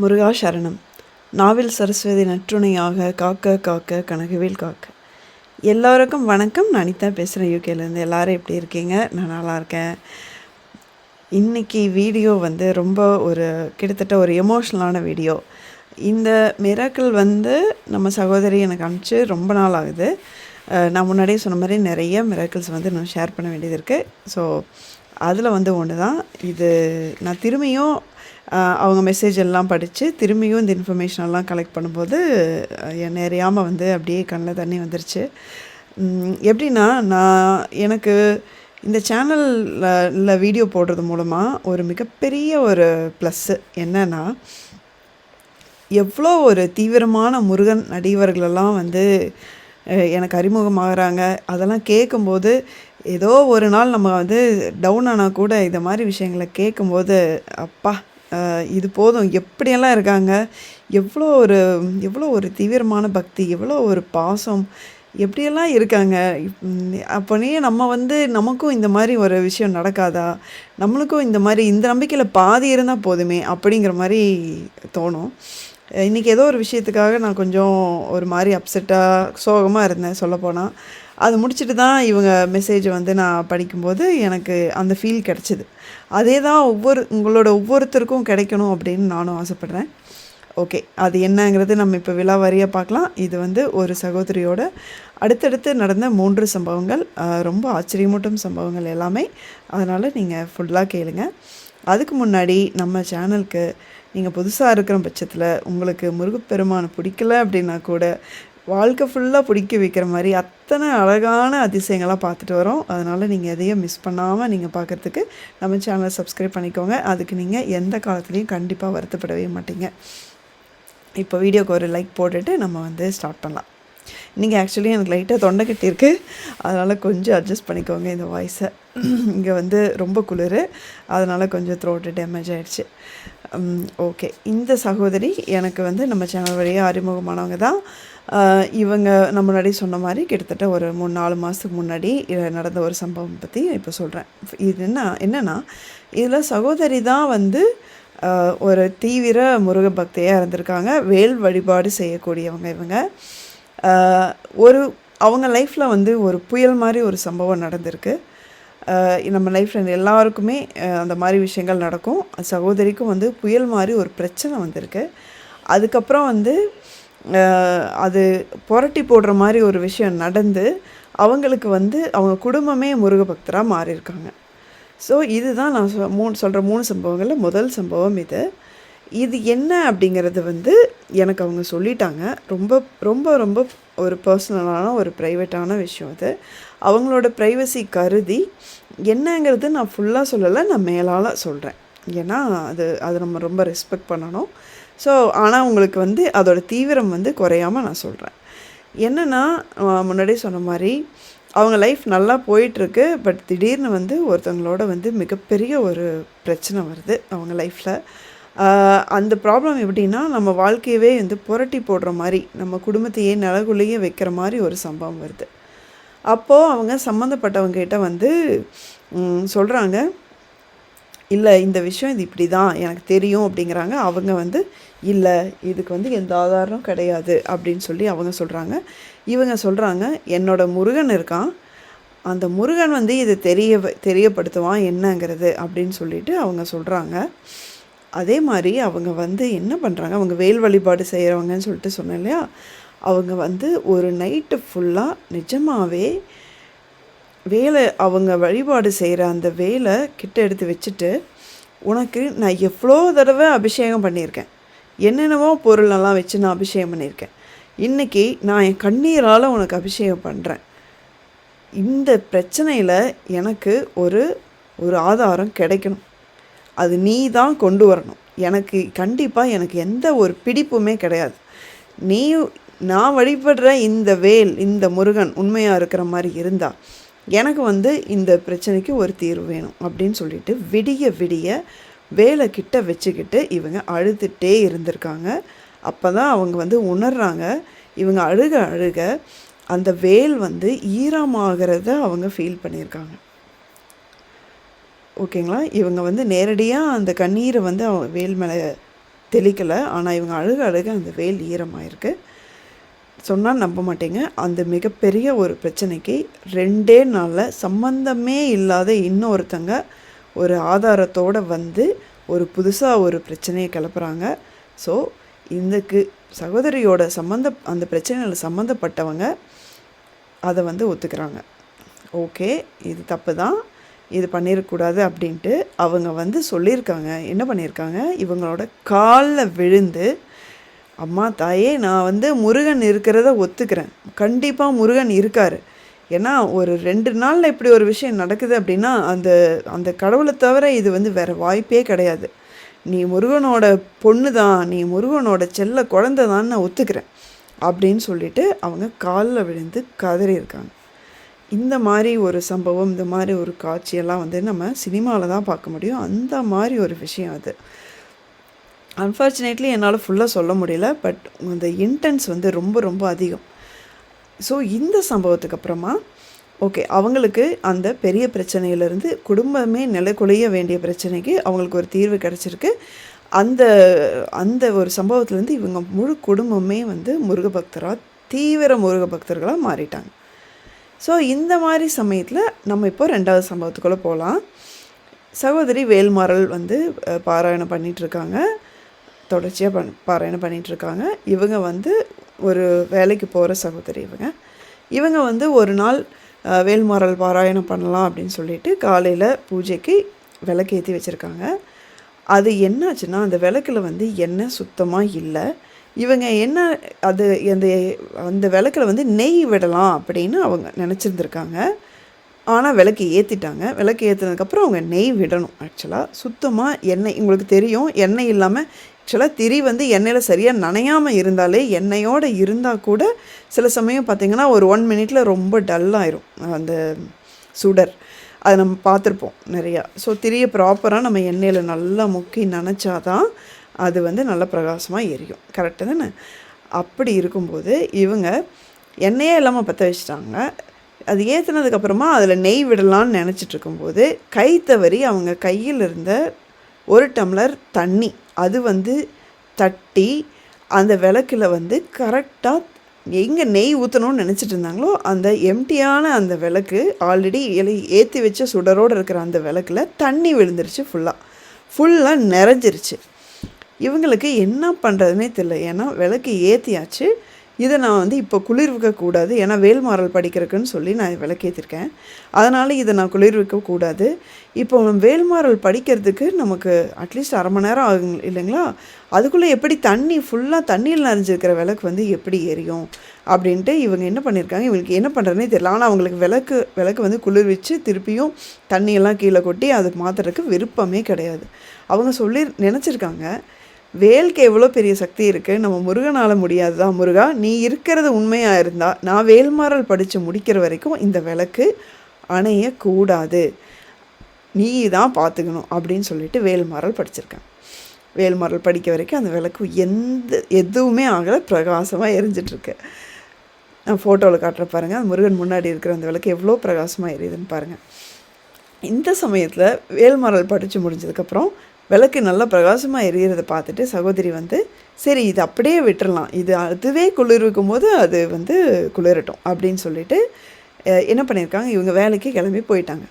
முருகா சரணம். நாவில் சரஸ்வதி நற்றுணையாக காக்க காக்க கனகவேல் காக்க. எல்லோருக்கும் வணக்கம். நான் அனிதா பேசுகிறேன் யூகேலேருந்து எல்லாரும் எப்படி இருக்கீங்க? நான் நல்லா இருக்கேன். இன்னைக்கு வீடியோ வந்து ரொம்ப ஒரு கிட்டத்தட்ட ஒரு எமோஷ்னலான வீடியோ இந்த மிராக்கள் வந்து நம்ம சகோதரி எனக்கு அனுப்பிச்சு ரொம்ப நாள் ஆகுது. நான் முன்னாடியே சொன்ன மாதிரி நிறைய மிராக்கிள்ஸ் வந்து நான் ஷேர் பண்ண வேண்டியது இருக்குது ஸோ அதில் வந்து ஒன்று தான் இது நான் திரும்பியும் அவங்க மெசேஜ் எல்லாம் படித்து திரும்பியும் இந்த இன்ஃபர்மேஷன் எல்லாம் கலெக்ட் பண்ணும்போது என் நிறையாமல் வந்து அப்படியே கண்ணில் தண்ணி வந்துருச்சு. எப்படின்னா நான் எனக்கு இந்த சேனலில் வீடியோ போடுறது மூலமாக ஒரு மிகப்பெரிய ஒரு ப்ளஸ்ஸு என்னன்னா எவ்வளோ ஒரு தீவிரமான முருகன் நடிகர்களெல்லாம் வந்து எனக்கு அறிமுகமாகறாங்க. அதெல்லாம் கேட்கும்போது ஏதோ ஒரு நாள் நம்ம வந்து டவுன் ஆனால் கூட இந்த மாதிரி விஷயங்களை கேட்கும்போது அப்பா இது போதும். எப்படியெல்லாம் இருக்காங்க? எவ்வளோ ஒரு எவ்வளோ ஒரு தீவிரமான பக்தி எவ்வளோ ஒரு பாசம் எப்படியெல்லாம் இருக்காங்க? அப்போனே நம்ம வந்து நமக்கும் இந்த மாதிரி ஒரு விஷயம் நடக்காதா? நம்மளுக்கும் இந்த மாதிரி இந்த நம்பிக்கையில் பாதி இருந்தால் போதுமே அப்படிங்கிற மாதிரி தோணும். இன்றைக்கி ஏதோ ஒரு விஷயத்துக்காக நான் கொஞ்சம் ஒரு மாதிரி அப்செட்டாக சோகமாக இருந்தேன் சொல்லப்போனால் அது முடிச்சுட்டு தான் இவங்க மெசேஜ் வந்து நான் படிக்கும்போது எனக்கு அந்த ஃபீல் கிடச்சிது. அதே தான் ஒவ்வொரு உங்களோட ஒவ்வொருத்தருக்கும் கிடைக்கணும் அப்படின்னு நானும் ஆசைப்பட்றேன். ஓகே அது என்னங்கிறது நம்ம இப்போ விழாவாரியாக பார்க்கலாம். இது வந்து ஒரு சகோதரியோட அடுத்தடுத்து நடந்த மூன்று சம்பவங்கள். ரொம்ப ஆச்சரியமூட்டும் சம்பவங்கள் எல்லாமே. அதனால் நீங்கள் ஃபுல்லாக கேளுங்க. அதுக்கு முன்னாடி நம்ம சேனலுக்கு நீங்கள் புதுசாக இருக்கிற பட்சத்தில் உங்களுக்கு முருகப்பெருமானை பிடிக்கல அப்படின்னா கூட வாழ்க்கை ஃபுல்லாக பிடிக்க வைக்கிற மாதிரி அத்தனை அழகான அதிசயங்களாக பார்த்துட்டு வரோம். அதனால் நீங்கள் எதையும் மிஸ் பண்ணாமல் நீங்கள் பார்க்குறதுக்கு நம்ம சேனலை சப்ஸ்கிரைப் பண்ணிக்கோங்க. அதுக்கு நீங்கள் எந்த காலத்துலேயும் கண்டிப்பாக வருத்தப்படவே மாட்டீங்க. இப்போ வீடியோக்கு ஒரு லைக் போட்டுட்டு நம்ம வந்து ஸ்டார்ட் பண்ணலாம். நீங்கள் ஆக்சுவலி எனக்கு லைட்டாக தொண்டை கட்டியிருக்கு. அதனால் கொஞ்சம் அட்ஜஸ்ட் பண்ணிக்கோங்க இந்த வாய்ஸை இங்கே வந்து ரொம்ப குளிர். அதனால் கொஞ்சம் த்ரோட்டு டேமேஜ் ஆகிடுச்சு ஓகே இந்த சகோதரி எனக்கு வந்து நம்ம சேனல் வழியாக அறிமுகமானவங்க தான். இவங்க நம்ம முன்னாடி சொன்ன மாதிரி கிட்டத்தட்ட ஒரு மூணு நாலு மாதத்துக்கு முன்னாடி நடந்த ஒரு சம்பவம் பற்றி இப்போ சொல்கிறேன் இது என்ன என்னென்னா இதில் சகோதரி தான் வந்து ஒரு தீவிர முருக பக்தியாக இருந்திருக்காங்க. வேல் வழிபாடு செய்யக்கூடியவங்க இவங்க. ஒரு அவங்க லைஃப்பில் வந்து ஒரு புயல் மாதிரி ஒரு சம்பவம் நடந்திருக்கு. நம்ம லைஃப்பில் எல்லாருக்குமே அந்த மாதிரி விஷயங்கள் நடக்கும். சகோதரிக்கும் வந்து புயல் மாதிரி ஒரு பிரச்சனை வந்திருக்கு. அதுக்கப்புறம் வந்து அது புரட்டி போடுற மாதிரி ஒரு விஷயம் நடந்து அவங்களுக்கு வந்து அவங்க குடும்பமே முருக பக்தராக மாறியிருக்காங்க. ஸோ இதுதான் நான் சொ மூணு சொல்கிற மூணு சம்பவங்களில் முதல் சம்பவம் இது. இது என்ன அப்படிங்கிறது வந்து எனக்கு அவங்க சொல்லிட்டாங்க. ரொம்ப ரொம்ப ரொம்ப ஒரு பர்சனலான ஒரு ப்ரைவேட்டான விஷயம் அது அவங்களோட ப்ரைவசி கருதி என்னங்கிறது நான் ஃபுல்லாக சொல்லலை நான் மேலால் சொல்கிறேன் ஏன்னா அது அது நம்ம ரொம்ப ரெஸ்பெக்ட் பண்ணணும். ஸோ ஆனால் உங்களுக்கு வந்து அதோடய தீவிரம் வந்து குறையாமல் நான் சொல்கிறேன் என்னென்னா முன்னாடியே சொன்ன மாதிரி அவங்க லைஃப் நல்லா போயிட்டுருக்கு பட் திடீர்னு வந்து ஒருத்தவங்களோட வந்து மிகப்பெரிய ஒரு பிரச்சனை வருது அவங்க லைஃப்பில் அந்த ப்ராப்ளம் எப்படின்னா நம்ம வாழ்க்கையவே வந்து புரட்டி போடுற மாதிரி நம்ம குடும்பத்தையே நிலகுள்ளேயே வைக்கிற மாதிரி ஒரு சம்பவம் வருது. அப்போது அவங்க சம்மந்தப்பட்டவங்ககிட்ட வந்து சொல்கிறாங்க இல்லை இந்த விஷயம் இது இப்படி தான் எனக்கு தெரியும் அப்படிங்கிறாங்க. அவங்க வந்து இல்லை இதுக்கு வந்து எந்த ஆதாரம் கிடையாது அப்படின்னு சொல்லி அவங்க சொல்கிறாங்க இவங்க சொல்கிறாங்க என்னோட முருகன் இருக்கான். அந்த முருகன் வந்து இதை தெரிய தெரியப்படுத்துவான் என்னங்கிறது அப்படின்னு சொல்லிட்டு அவங்க சொல்கிறாங்க அதே மாதிரி அவங்க வந்து என்ன பண்ணுறாங்க அவங்க வேல் வழிபாடு செய்கிறவங்கன்னு சொல்லிட்டு சொன்னேன் இல்லையா? அவங்க வந்து ஒரு நைட்டு ஃபுல்லாக நிஜமாகவே வேலை அவங்க வழிபாடு செய்கிற அந்த வேலை கிட்ட எடுத்து வச்சுட்டு உனக்கு நான் எவ்வளோ தடவை அபிஷேகம் பண்ணியிருக்கேன். என்னென்னவோ பொருளெல்லாம் வச்சு நான் அபிஷேகம் பண்ணியிருக்கேன். இன்றைக்கி நான் என் கண்ணீரால் உனக்கு அபிஷேகம் பண்ணுறேன் இந்த பிரச்சனையில் எனக்கு ஒரு ஒரு ஆதாரம் கிடைக்கணும். அது நீ தான் கொண்டு வரணும். எனக்கு கண்டிப்பாக எனக்கு எந்த ஒரு பிடிப்புமே கிடையாது. நீ நான் வழிபடுற இந்த வேல் இந்த முருகன் உண்மையாக இருக்கிற மாதிரி இருந்தால் எனக்கு வந்து இந்த பிரச்சனைக்கு ஒரு தீர்வு வேணும் அப்படின்னு சொல்லிட்டு விடிய விடிய வேலை கிட்ட வச்சுக்கிட்டு இவங்க அழுதுகிட்டே இருந்திருக்காங்க. அப்போ தான் அவங்க வந்து உணர்றாங்க. இவங்க அழுக அழுக அந்த வேல் வந்து ஈரமாகிறத அவங்க ஃபீல் பண்ணியிருக்காங்க. ஓகேங்களா? இவங்க வந்து நேரடியாக அந்த கண்ணீரை வந்து அவங்க வேல் மேலே தெளிக்கலை. ஆனால் இவங்க அழுக அழுக அந்த வேல் ஈரமாயிருக்கு. சொன்னால் நம்ப மாட்டேங்க. அந்த மிகப்பெரிய ஒரு பிரச்சனைக்கு ரெண்டே நாளில் சம்பந்தமே இல்லாத இன்னொருத்தங்க ஒரு ஆதாரத்தோடு வந்து ஒரு புதுசாக ஒரு பிரச்சனையை கிளப்புறாங்க. ஸோ இதுக்கு சகோதரியோட சம்மந்த அந்த பிரச்சனையில் சம்மந்தப்பட்டவங்க அதை வந்து ஒத்துக்கிறாங்க. ஓகே இது தப்பு தான். இது பண்ணிடக்கூடாது அப்படின்ட்டு அவங்க வந்து சொல்லியிருக்காங்க. என்ன பண்ணியிருக்காங்க? இவங்களோட காலில் விழுந்து அம்மா தாயே நான் வந்து முருகன் இருக்கிறத ஒத்துக்கிறேன். கண்டிப்பாக முருகன் இருக்கார். ஏன்னா ஒரு ரெண்டு நாளில் இப்படி ஒரு விஷயம் நடக்குது அப்படின்னா அந்த அந்த கடவுளை தவிர இது வந்து வேறு வாய்ப்பே கிடையாது. நீ முருகனோட பொண்ணு தான் நீ முருகனோட செல்ல குழந்த தான் நான் ஒத்துக்கிறேன். அப்படின்னு சொல்லிட்டு அவங்க காலில் விழுந்து கதறியிருக்காங்க. இந்த மாதிரி ஒரு சம்பவம் இந்த மாதிரி ஒரு காட்சியெல்லாம் வந்து நம்ம சினிமாவில் தான் பார்க்க முடியும். அந்த மாதிரி ஒரு விஷயம் அது. அன்ஃபார்ச்சுனேட்லி என்னால் ஃபுல்லாக சொல்ல முடியல பட் அந்த இன்டென்ஸ் வந்து ரொம்ப ரொம்ப அதிகம். ஸோ இந்த சம்பவத்துக்கு அப்புறமா ஓகே அவங்களுக்கு அந்த பெரிய பிரச்சனையிலேருந்து குடும்பமே நிலைக்குலைய வேண்டிய பிரச்சனைக்கு அவங்களுக்கு ஒரு தீர்வு கிடச்சிருக்கு. அந்த அந்த ஒரு சம்பவத்துலேருந்து இவங்க முழு குடும்பமே வந்து முருக பக்தராக தீவிர முருக பக்தர்களாக மாறிட்டாங்க. ஸோ இந்த மாதிரி சமயத்தில் நம்ம இப்போ ரெண்டாவது சம்பவத்துக்குள்ளே போகலாம் சகோதரி வேல்மாறல் வந்து பாராயணம் பண்ணிகிட்ருக்காங்க தொடர்ச்சியாக பண் பாராயணம் பண்ணிகிட்ருக்காங்க இவங்க வந்து ஒரு வேலைக்கு போகிற சகோதரி இவங்க. இவங்க வந்து ஒரு நாள் வேல்மாறல் பாராயணம் பண்ணலாம் அப்படின்னு சொல்லிட்டு காலையில் பூஜைக்கு விளக்கு ஏற்றி வச்சுருக்காங்க. அது என்னாச்சுன்னா அந்த விளக்கில் வந்து எண்ணெய் சுத்தமாக இல்லை. இவங்க என்ன அது அந்த அந்த விளக்கில் வந்து நெய் விடலாம் அப்படின்னு அவங்க நினச்சிருந்துருக்காங்க. ஆனால் விளக்கு ஏற்றிட்டாங்க விளக்கு ஏற்றினதுக்கப்புறம் அவங்க நெய் விடணும் ஆக்சுவலாக சுத்தமாக எண்ணெய் உங்களுக்கு தெரியும் எண்ணெய் இல்லாமல் ஆக்சுவலாக திரி வந்து எண்ணெயில் சரியாக நனையாமல் இருந்தாலே எண்ணெயோடு இருந்தால் கூட சில சமயம் பார்த்திங்கன்னா ஒரு ஒன் மினிட்ல ரொம்ப டல்லாயிரும் அந்த சுடர். அதை நம்ம பார்த்துருப்போம் நிறையா. ஸோ திரியை ப்ராப்பராக நம்ம எண்ணெயில் நல்லா முக்கி நனைச்சாதான் அது வந்து நல்ல பிரகாசமாக எரியும். கரெக்டு தானே? அப்படி இருக்கும்போது இவங்க எண்ணெயே இல்லாமல் பற்ற வச்சுட்டாங்க. அது ஏற்றுனதுக்கப்புறமா அதில் நெய் விடலான்னு நினச்சிட்டு இருக்கும்போது கை தவறி அவங்க கையில் இருந்த ஒரு டம்ளர் தண்ணி. அது வந்து தட்டி அந்த விளக்கில் வந்து கரெக்டாக எங்கே நெய் ஊற்றணும்னு நினச்சிட்டு இருந்தாங்களோ அந்த எம்டியான அந்த விளக்கு ஆல்ரெடி இலை ஏற்றி வச்ச சுடரோடு இருக்கிற அந்த விளக்கில் தண்ணி விழுந்துருச்சு ஃபுல்லாக ஃபுல்லாக நிறைஞ்சிருச்சு. இவங்களுக்கு என்ன பண்ணுறதுனே தெரில ஏன்னா விளக்கு ஏற்றியாச்சு இதை நான் வந்து இப்போ குளிர்விக்கக்கூடாது. ஏன்னா வேல்மாறல் படிக்கிறதுக்குன்னு சொல்லி நான் விளக்கேற்றிருக்கேன் அதனால் இதை நான் குளிர்விக்கக்கூடாது. இப்போ வேல்மாறல் படிக்கிறதுக்கு நமக்கு அட்லீஸ்ட் அரை மணி நேரம் ஆகுங்க இல்லைங்களா? அதுக்குள்ளே எப்படி தண்ணி ஃபுல்லாக தண்ணியில் நிறைஞ்சிருக்கிற விளக்கு வந்து எப்படி எரியும்? அப்படின்ட்டு இவங்க என்ன பண்ணியிருக்காங்க? இவங்களுக்கு என்ன பண்ணுறதுனே தெரியல. ஆனால் அவங்களுக்கு விளக்கு விளக்கு வந்து குளிர்விச்சு திருப்பியும் தண்ணியெல்லாம் கீழே கொட்டி அது மாற்றுறதுக்கு விருப்பமே கிடையாது. அவங்க சொல்லி நினச்சிருக்காங்க. வேலுக்கு எவ்வளோ பெரிய சக்தி இருக்குது நம்ம முருகனால் முடியாதுதா? முருகா நீ இருக்கிறது உண்மையாக இருந்தால் நான் வேல்மாறல் படித்து முடிக்கிற வரைக்கும் இந்த விளக்கு அணையக்கூடாது. நீ தான் பார்த்துக்கணும் அப்படின்னு சொல்லிட்டு வேல்மாறல் படிச்சிருக்கேன். வேல்மாறல் படிக்க வரைக்கும் அந்த விளக்கு எந்த எதுவுமே ஆகலை பிரகாசமாக எரிஞ்சிட்ருக்கு. நான் ஃபோட்டோவில் காட்டுற பாருங்கள் அந்த முருகன் முன்னாடி இருக்கிற அந்த விளக்கு எவ்வளோ பிரகாசமாக எரியுதுன்னு பாருங்கள் இந்த சமயத்தில் வேல்மாறல் படித்து முடிஞ்சதுக்கப்புறம் விளக்கு நல்லா பிரகாசமாக எரியறதை பார்த்துட்டு சகோதரி வந்து சரி இது அப்படியே விட்டுறலாம். இது அதுவே குளிர்விக்கும் போது அது வந்து குளிரட்டும் அப்படின்னு சொல்லிட்டு என்ன பண்ணியிருக்காங்க? இவங்க வேலைக்கு கிளம்பி போயிட்டாங்க.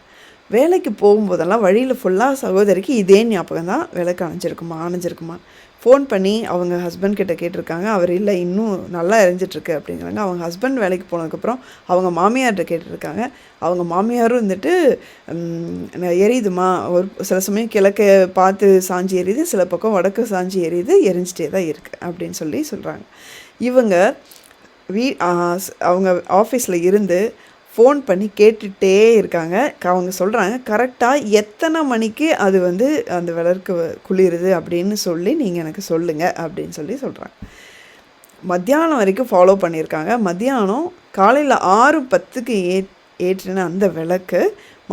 வேலைக்கு போகும்போதெல்லாம் வழியில் ஃபுல்லாக சகோதரிக்கு இதே ஞாபகம் தான் விளக்கு அணைஞ்சிருக்குமா? அணைஞ்சிருக்குமா? ஃபோன் பண்ணி அவங்க ஹஸ்பண்ட் கிட்ட கேட்டிருக்காங்க. அவர் இல்லை இன்னும் நல்லா எரிஞ்சிட்ருக்கு அப்படிங்கிறாங்க. அவங்க ஹஸ்பண்ட் வேலைக்கு போனதுக்கப்புறம் அவங்க மாமியார்கிட்ட கேட்டிருக்காங்க. அவங்க மாமியாரும் வந்துட்டு எரியுதுமா? ஒரு சில சமயம் கிழக்க பார்த்து சாஞ்சி எரியுது சில பக்கம் வடக்கு சாஞ்சி எரியுது எரிஞ்சிட்டே தான் இருக்குது அப்படின்னு சொல்லி சொல்கிறாங்க இவங்க வீ அவங்க ஆஃபீஸில் இருந்து ஃபோன் பண்ணி கேட்டுகிட்டே இருக்காங்க. அவங்க சொல்கிறாங்க கரெக்டாக எத்தனை மணிக்கு அது வந்து அந்த விளக்கு குளிருது? அப்படின்னு சொல்லி நீங்கள் எனக்கு சொல்லுங்கள் அப்படின்னு சொல்லி சொல்கிறாங்க மத்தியானம் வரைக்கும் ஃபாலோ பண்ணியிருக்காங்க. மத்தியானம் காலையில் ஆறு பத்துக்கு ஏ ஏற்றின அந்த விளக்கு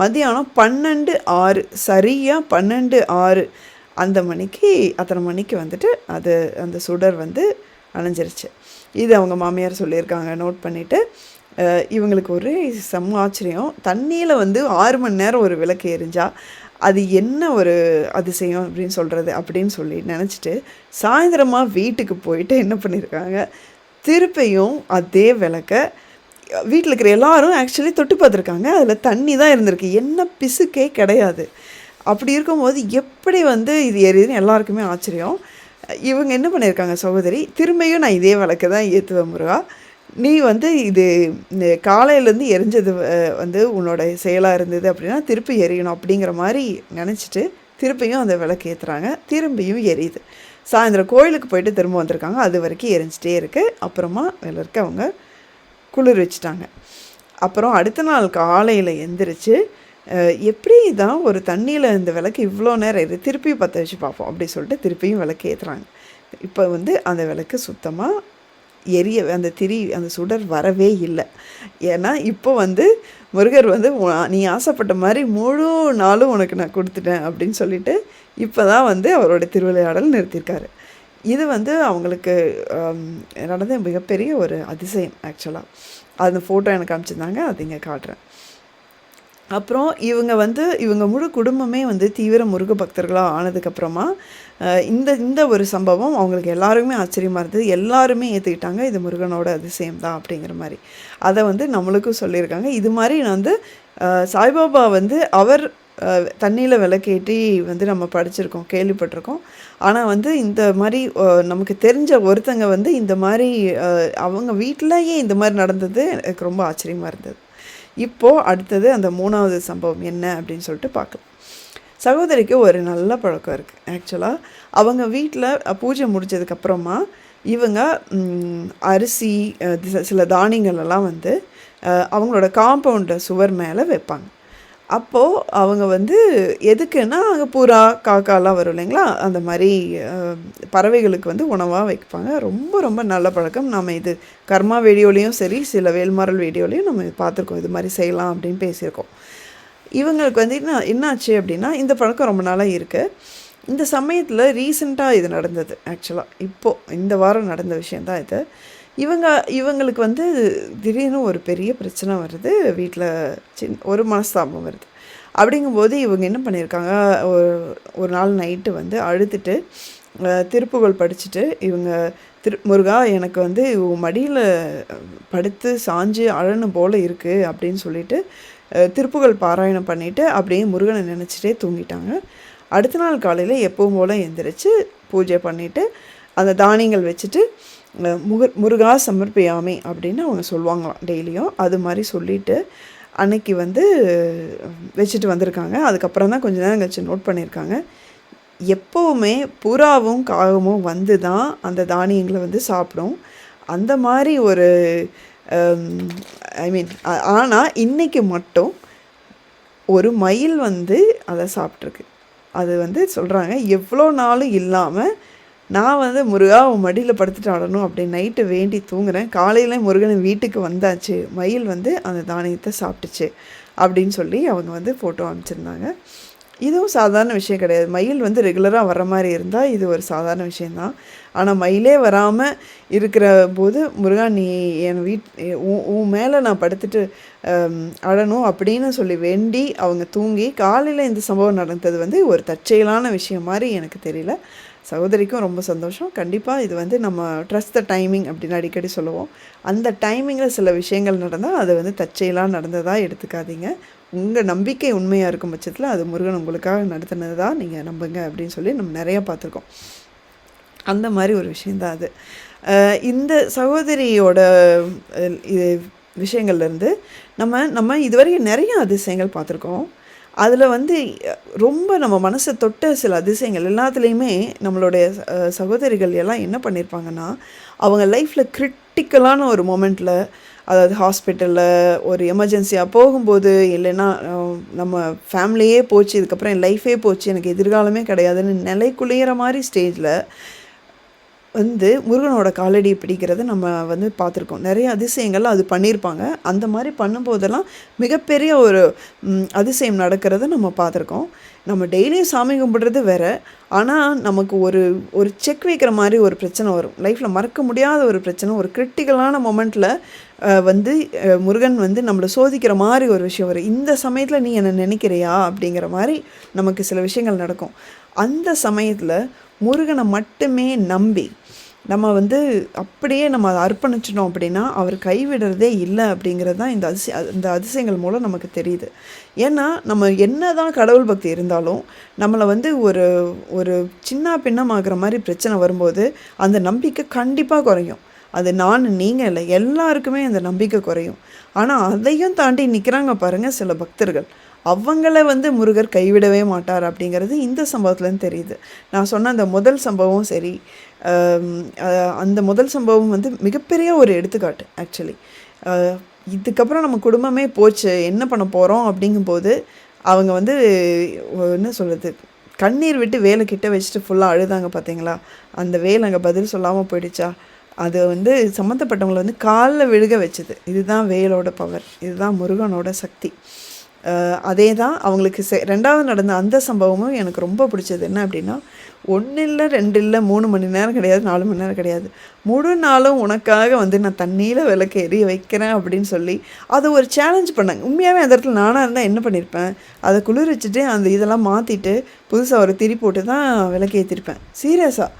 மத்தியானம் பன்னெண்டு ஆறு சரியாக பன்னெண்டு ஆறு அந்த மணிக்கு அத்தனை மணிக்கு வந்துட்டு அது அந்த சுடர் வந்து அணைஞ்சிருச்சு. இது அவங்க மாமியார் சொல்லியிருக்காங்க. நோட் பண்ணிவிட்டு இவங்களுக்கு ஒரே செம்ம ஆச்சரியம். தண்ணியில் வந்து ஆறு மணி நேரம் ஒரு விளக்கு எரிஞ்சால் அது என்ன ஒரு அதிசயம் அப்படின்னு சொல்கிறது அப்படின்னு சொல்லி நினச்சிட்டு சாயந்தரமாக வீட்டுக்கு போயிட்டு என்ன பண்ணியிருக்காங்க திருப்பியும் அதே விளக்க வீட்டில் இருக்கிற எல்லாரும் ஆக்சுவலி தொட்டு பார்த்துருக்காங்க. அதில் தண்ணி தான் இருந்திருக்கு. என்ன பிசுக்கே கிடையாது. அப்படி இருக்கும்போது எப்படி வந்து இது எரியுதுன்னு எல்லாருக்குமே ஆச்சரியம். இவங்க என்ன பண்ணியிருக்காங்க சகோதரி? திரும்பியும் நான் இதே விளக்கு தான் ஏற்றுவேன் முருகா. நீ வந்து இது காலையிலேருந்து எரிஞ்சது வந்து உன்னோட செயலாக இருந்தது அப்படின்னா திருப்பி எரியணும் அப்படிங்கிற மாதிரி நினச்சிட்டு திருப்பியும் அந்த விளக்கு ஏற்றுறாங்க திரும்பியும் எரியுது. சாயந்தரம் கோயிலுக்கு போயிட்டு திரும்ப வந்திருக்காங்க. அது வரைக்கும் எரிஞ்சிட்டே இருக்குது அப்புறமா வெள்ளருக்கு அவங்க குளிர் வச்சுட்டாங்க. அப்புறம் அடுத்த நாள் காலையில் எந்திரிச்சு எப்படி தான் ஒரு தண்ணியில் இந்த விளக்கு இவ்வளோ நேரம் இரு திருப்பி பற்ற வச்சு பார்ப்போம். அப்படி சொல்லிட்டு திருப்பியும் விளக்கு ஏற்றுறாங்க இப்போ வந்து அந்த விளக்கு சுத்தமாக எரிய அந்த திரி அந்த சுடர் வரவே இல்லை. ஏன்னா இப்போ வந்து முருகர் வந்து நீ ஆசைப்பட்ட மாதிரி முழு நாளும் உனக்கு நான் கொடுத்துட்டேன் அப்படின்னு சொல்லிட்டு இப்போ தான் வந்து அவரோட திருவிளையாடல் நிறுத்தியிருக்காரு. இது வந்து அவங்களுக்கு நடந்த மிகப்பெரிய ஒரு அதிசயம் ஆக்சுவலாக அந்த ஃபோட்டோ எனக்கு அனுப்பிச்சிருந்தாங்க அது இங்கே காட்டுறேன். அப்புறம் இவங்க வந்து இவங்க முழு குடும்பமே வந்து தீவிர முருக பக்தர்களாக ஆனதுக்கப்புறமா இந்த இந்த ஒரு சம்பவம் அவங்களுக்கு எல்லாருமே ஆச்சரியமாக இருந்தது. எல்லாருமே ஏற்றுக்கிட்டாங்க இது முருகனோட அதிசயம் தான் அப்படிங்கிற மாதிரி. அதை வந்து நம்மளுக்கும் சொல்லியிருக்காங்க. இது மாதிரி நான் வந்து சாய்பாபா வந்து அவர் தண்ணியில் விளக்கேட்டி வந்து நம்ம படிச்சிருக்கோம் கேள்விப்பட்டிருக்கோம். ஆனால் வந்து இந்த மாதிரி நமக்கு தெரிஞ்ச ஒருத்தங்க வந்து இந்த மாதிரி அவங்க வீட்டிலையே இந்த மாதிரி நடந்தது எனக்கு ரொம்ப ஆச்சரியமாக இருந்தது. இப்போது அடுத்தது அந்த மூணாவது சம்பவம் என்ன அப்படின்னு சொல்லிட்டு பார்க்கலாம். சகோதரிக்கு ஒரு நல்ல பழக்கம் இருக்குது ஆக்சுவலாக அவங்க வீட்டில் பூஜை முடிச்சதுக்கப்புறமா இவங்க அரிசி சில தானியங்கள் எல்லாம் வந்து அவங்களோட காம்பவுண்டு சுவர் மேலே வைப்பாங்க. அப்போது அவங்க வந்து எதுக்குன்னா அங்கே புறா காக்காலாம் வரும் இல்லைங்களா? அந்த மாதிரி பறவைகளுக்கு வந்து உணவாக வைப்பாங்க. ரொம்ப ரொம்ப நல்ல பழக்கம். நம்ம இது கர்மா வீடியோலேயும் சரி சில வேல்மாரல் வீடியோலையும் நம்ம பார்த்துருக்கோம். இது மாதிரி செய்யலாம் அப்படின்னு பேசியிருக்கோம். இவங்களுக்கு வந்து என்ன என்னாச்சு அப்படின்னா இந்த பழக்கம் ரொம்ப நாளாக இருக்குது இந்த சமயத்தில் ரீசெண்டாக இது நடந்தது ஆக்சுவலாக இப்போது இந்த வாரம் நடந்த விஷயந்தான் இது. இவங்க இவங்களுக்கு வந்து திடீர்னு ஒரு பெரிய பிரச்சனை வருது. வீட்டில் சின் ஒரு மனஸ்தாபம் வருது. அப்படிங்கும்போது இவங்க என்ன பண்ணியிருக்காங்க? ஒரு ஒரு நாள் நைட்டு வந்து அழுதுட்டு திருப்புகழ் படிச்சுட்டு இவங்க திரு முருகா எனக்கு வந்து மடியில் படுத்து சாஞ்சு அழணும் போல் இருக்குது அப்படின்னு சொல்லிட்டு திருப்புகழ் பாராயணம் பண்ணிவிட்டு அப்படியே முருகனை நினச்சிட்டே தூங்கிட்டாங்க. அடுத்த நாள் காலையில் எப்பவும் போல் எந்திரிச்சு பூஜை பண்ணிவிட்டு அந்த தானியங்கள் வச்சுட்டு முக முருகா சமர்ப்பியாமே அப்படின்னு அவங்க சொல்லுவாங்களாம் டெய்லியும். அது மாதிரி சொல்லிட்டு அன்னைக்கு வந்து வச்சுட்டு வந்திருக்காங்க. அதுக்கப்புறம் தான் கொஞ்ச நேரம் கழிச்சு நோட் பண்ணியிருக்காங்க. எப்போவுமே புறாவும் காகமும் வந்து தான் அந்த தானியங்களை வந்து சாப்பிடும். அந்த மாதிரி ஒரு ஐ மீன் ஆனால் இன்றைக்கு மட்டும் ஒரு மயில் வந்து அதை சாப்பிட்ருக்கு அது வந்து சொல்கிறாங்க எவ்வளோ நாளும் இல்லாமல் நான் வந்து முருகா உன் மடியில் படுத்துட்டு ஆடணும் அப்படின்னு நைட்டு வேண்டி தூங்குறேன். காலையில் முருகன் வீட்டுக்கு வந்தாச்சு. மயில் வந்து அந்த தானியத்தை சாப்பிட்டுச்சு அப்படின்னு சொல்லி அவங்க வந்து ஃபோட்டோ அனுப்பிச்சிருந்தாங்க. இதுவும் சாதாரண விஷயம் கிடையாது. மயில் வந்து ரெகுலராக வர மாதிரி இருந்தால் இது ஒரு சாதாரண விஷயந்தான் ஆனால் மயிலே வராமல் இருக்கிற போது முருகா நீ என் வீட் உன் உன் மேலே நான் படுத்துட்டு ஹம், அழணும் அப்படின்னு சொல்லி வேண்டி அவங்க தூங்கி காலையில் இந்த சம்பவம் நடந்தது வந்து ஒரு தற்செயலான விஷயம் மாதிரி எனக்கு தெரியல. சகோதரிக்கும் ரொம்ப சந்தோஷம். கண்டிப்பாக இது வந்து நம்ம ட்ரஸ்ட் த டைமிங் அப்படின்னு அடிக்கடி சொல்லுவோம். அந்த டைமிங்கில் சில விஷயங்கள் நடந்தால் அது வந்து தச்சையெல்லாம் நடந்ததாக எடுத்துக்காதீங்க. உங்கள் நம்பிக்கை உண்மையாக இருக்கும் பட்சத்தில் அது முருகன் உங்களுக்காக நடத்தினதா நீங்கள் நம்புங்க அப்படின்னு சொல்லி நம்ம நிறையா பார்த்துருக்கோம். அந்த மாதிரி ஒரு விஷயந்தான் அது. இந்த சகோதரியோட இது விஷயங்கள்லேருந்து நம்ம நம்ம இதுவரைக்கும் நிறைய அதிசயங்கள் பார்த்துருக்கோம். அதில் வந்து ரொம்ப நம்ம மனசை தொட்ட சில அதிசயங்கள் எல்லாத்துலேயுமே நம்மளுடைய சகோதரிகள் எல்லாம் என்ன பண்ணியிருப்பாங்கன்னா அவங்க லைஃப்பில் கிரிட்டிக்கலான ஒரு மொமெண்ட்டில் அதாவது ஹாஸ்பிட்டலில் ஒரு எமர்ஜென்சியாக போகும்போது இல்லைன்னா நம்ம ஃபேமிலியே போச்சு இதுக்கப்புறம் என் லைஃபே போச்சு எனக்கு எதிர்காலமே கிடையாதுன்னு நிலை மாதிரி ஸ்டேஜில் வந்து முருகனோட காலடியை பிடிக்கிறத நம்ம வந்து பார்த்துருக்கோம். நிறைய அதிசயங்கள் அது பண்ணியிருப்பாங்க. அந்த மாதிரி பண்ணும்போதெல்லாம் மிகப்பெரிய ஒரு அதிசயம் நடக்கிறத நம்ம பார்த்துருக்கோம். நம்ம டெய்லியும் சாமி கும்பிடுறது வேற. ஆனால் நமக்கு ஒரு ஒரு செக் வைக்கிற மாதிரி ஒரு பிரச்சனை வரும். லைஃப்பில் மறக்க முடியாத ஒரு பிரச்சனை ஒரு கிரிட்டிக்கலான மொமெண்ட்டில் வந்து முருகன் வந்து நம்மளை சோதிக்கிற மாதிரி ஒரு விஷயம் வரும். இந்த சமயத்தில் நீ என்னை நினைக்கிறியா? அப்படிங்கிற மாதிரி நமக்கு சில விஷயங்கள் நடக்கும். அந்த சமயத்தில் முருகனை மட்டுமே நம்பி நம்ம வந்து அப்படியே நம்ம அதை அர்ப்பணிச்சிட்டோம் அப்படின்னா அவர் கைவிடுறதே இல்லை அப்படிங்கிறது தான் இந்த அதிசய இந்த அதிசயங்கள் மூலம் நமக்கு தெரியுது. ஏன்னா நம்ம என்ன தான் கடவுள் பக்தி இருந்தாலும் நம்மளை வந்து ஒரு ஒரு சின்ன பின்னமாகிற மாதிரி பிரச்சனை வரும்போது அந்த நம்பிக்கை கண்டிப்பாக குறையும். அது நான் நீங்கள் இல்லை எல்லாருக்குமே அந்த நம்பிக்கை குறையும். ஆனால் அதையும் தாண்டி நிற்கிறாங்க பாருங்கள் சில பக்தர்கள். அவங்கள வந்து முருகர் கைவிடவே மாட்டார் அப்படிங்கிறது இந்த சம்பவத்துலேருந்து தெரியுது. நான் சொன்ன அந்த முதல் சம்பவம் சரி அந்த முதல் சம்பவம் வந்து மிகப்பெரிய ஒரு எடுத்துக்காட்டு ஆக்சுவலி இதுக்கப்புறம் நம்ம குடும்பமே போச்சு என்ன பண்ண போகிறோம் அப்படிங்கும்போது அவங்க வந்து என்ன சொல்கிறது கண்ணீர் விட்டு வேலை கிட்ட வச்சுட்டு ஃபுல்லாக அழுதாங்க பார்த்தீங்களா அந்த வேலை அங்கே பதில் சொல்லாமல் போயிடுச்சா? அது வந்து சம்மந்தப்பட்டவங்களை வந்து காலில் விழுக வச்சுது. இதுதான் வேலோட பவர் இதுதான் முருகனோட சக்தி. அதே தான் அவங்களுக்கு செ ரெண்டாவது நடந்த அந்த சம்பவமும் எனக்கு ரொம்ப பிடிச்சது. என்ன அப்படின்னா ஒன்று இல்லை ரெண்டு இல்லை மூணு மணி நேரம் கிடையாது நாலு மணி நேரம் கிடையாது. முழு நாளும் உனக்காக வந்து நான் தண்ணியில் விளக்கு எரிய வைக்கிறேன் அப்படின்னு சொல்லி அதை ஒரு சேலஞ்ச் பண்ணாங்க. உண்மையாகவே அந்த இடத்துல நானாக இருந்தால் என்ன பண்ணியிருப்பேன் அதை குளிர் வச்சுட்டு அந்த இதெல்லாம் மாற்றிட்டு புதுசாக ஒரு திரி போட்டு தான் விளக்கு ஏற்றிருப்பேன் சீரியஸாக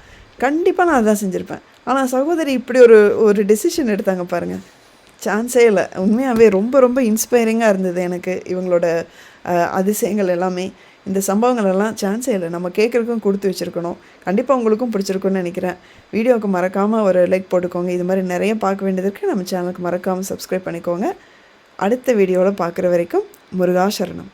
கண்டிப்பாக நான் அதான் செஞ்சுருப்பேன். ஆனால் சகோதரி இப்படி ஒரு ஒரு டெசிஷன் எடுத்தாங்க பாருங்கள் சான்ஸே இல்லை. உண்மையாகவே ரொம்ப ரொம்ப இன்ஸ்பைரிங்காக இருந்தது எனக்கு இவங்களோட அதிசயங்கள் எல்லாமே. இந்த சம்பவங்கள் எல்லாம் சான்ஸே இல்லை. நம்ம கேட்குறதுக்கும் கொடுத்து வச்சுருக்கணும். கண்டிப்பாக உங்களுக்கும் பிடிச்சிருக்குன்னு நினைக்கிறேன். வீடியோவுக்கு மறக்காமல் ஒரு லைக் போட்டுக்கோங்க. இது மாதிரி நிறைய பார்க்க வேண்டியதற்கு நம்ம சேனலுக்கு மறக்காமல் சப்ஸ்கிரைப் பண்ணிக்கோங்க. அடுத்த வீடியோவில் பார்க்குற வரைக்கும் முருகாசரணம்